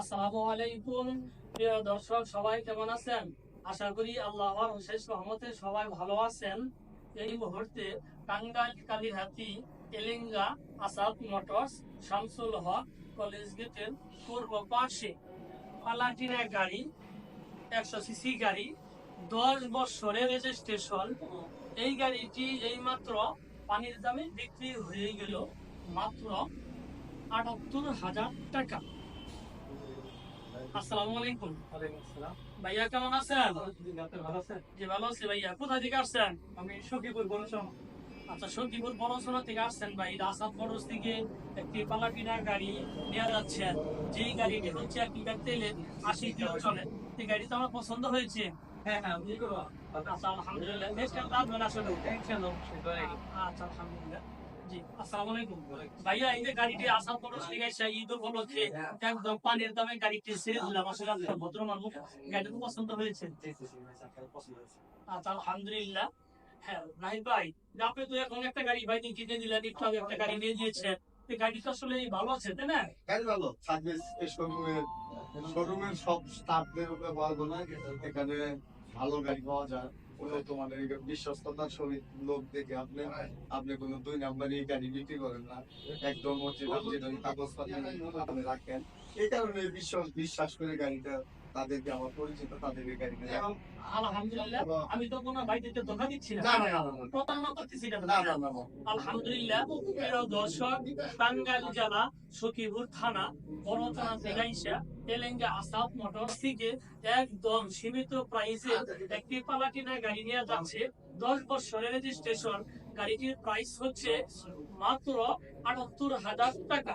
আসসালামু আলাইকুম। প্রিয় দর্শক, সবাই কেমন আছেন? আশা করি আল্লাহর অশেষ রহমতে সবাই ভালো আছেন। এই মুহূর্তে টাঙ্গাইল কালীহাতি এলিঙ্গা আসাদ মোটরস শামসুল হক কলেজ গেটের পূর্ব পাশে পালাটিনা গাড়ি, একশো সিসি গাড়ি, দশ বছরের রেজিস্ট্রেশন। এই গাড়িটি এইমাত্র পানির দামে বিক্রি হয়ে গেল মাত্র আটাত্তর হাজার টাকা। আসসালামু আলাইকুম। ভাইয়া কেমন আছেন? জি ভালো আছি ভাইয়া। কোথায় থেকে আসছেন? আমি সখীপুর বলছিলাম আচ্ছা সখীপুর বড়সড়া থেকে আসছেন ভাই। রাসাদ বড়স থেকে একটি পালাটিনা গাড়ি নিয়ে যাচ্ছেন যেই গাড়িটি হচ্ছে এক লিটার তেলে আশি কিলো চলে। এই গাড়িটা আমার পছন্দ হয়েছে। হ্যাঁ হ্যাঁ আচ্ছা আলহামদুলিল্লাহ। নেক্সট টাইম আসবেন আসলে? আচ্ছা আলহামদুলিল্লাহ। হয়েছে। আচ্ছা হ্যাঁ একটা গাড়ি একটু একটা গাড়িটা আসলে ভালো আছে না? ভালো শোরুমের শোরুমের সব ভালো গাড়ি পাওয়া যায়। উন্নত লোক দেখে আপনি আপনি কোনো গাড়ি বিক্রি করেন না। একদম রাখেন, এই কারণে বিশ্বাস বিশ্বাস করে গাড়িটা তাদেরকে আমার পরিচিত তাদেরকে গাড়ি। আলহামদুলিল্লাহ আমি তো কোনো ধোকা দিচ্ছি না। না। প্রতারণা করতেছি না না না আলহামদুলিল্লাহ প্রিয় দর্শক টাঙ্গাইল জেলা সখীপুর থানা তেলেঙ্গা আসাদ মোটর থেকে একদম সীমিত প্রাইসে একটি পালাটিনা গাড়ি নিয়ে যাচ্ছে। দশ বছরের রেজিস্ট্রেশন গাড়িটির প্রাইস হচ্ছে মাত্র আটাত্তর হাজার টাকা।